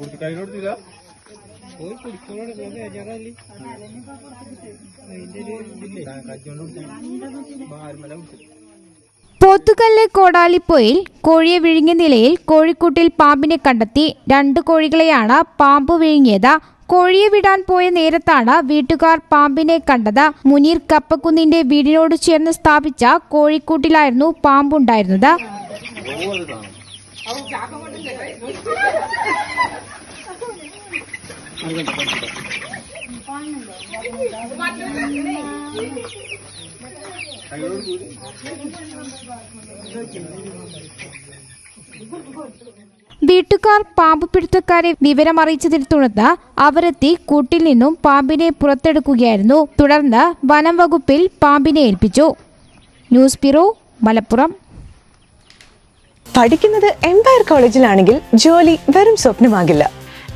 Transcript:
കുടിക്കാനോടില്ല പോയി കുടിക്കോട് ബേജാറല്ലേ അതിന്റെ ഒരു ഇതില്ലേ? പോത്തുകല്ല് കോടാലിപ്പൊയിൽ കോഴിയെ വിഴുങ്ങിയ നിലയിൽ കോഴിക്കൂട്ടിൽ പാമ്പിനെ കണ്ടെത്തി രണ്ട് കോഴികളെയാണ് പാമ്പ് വിഴുങ്ങിയത്. കോഴിയെ വിടാൻ പോയ നേരത്താണ് വീട്ടുകാർ പാമ്പിനെ കണ്ടത്. മുനീർ കപ്പക്കുന്നിന്റെ വീടിനോട് ചേർന്ന് സ്ഥാപിച്ച കോഴിക്കൂട്ടിലായിരുന്നു പാമ്പുണ്ടായിരുന്നത്. വീട്ടുകാർ പാമ്പ് പിടുത്തക്കാരെ വിവരമറിയിച്ചതിനെ തുടർന്ന് അവരെത്തി കൂട്ടിൽ നിന്നും പാമ്പിനെ പുറത്തെടുക്കുകയായിരുന്നു. തുടർന്ന് വനം വകുപ്പിൽ പാമ്പിനെ ഏൽപ്പിച്ചു. News bureau Malappuram. പഠിക്കുന്നത് എംപയർ കോളേജിലാണെങ്കിൽ ജോലി വെറും സ്വപ്നമാകില്ല.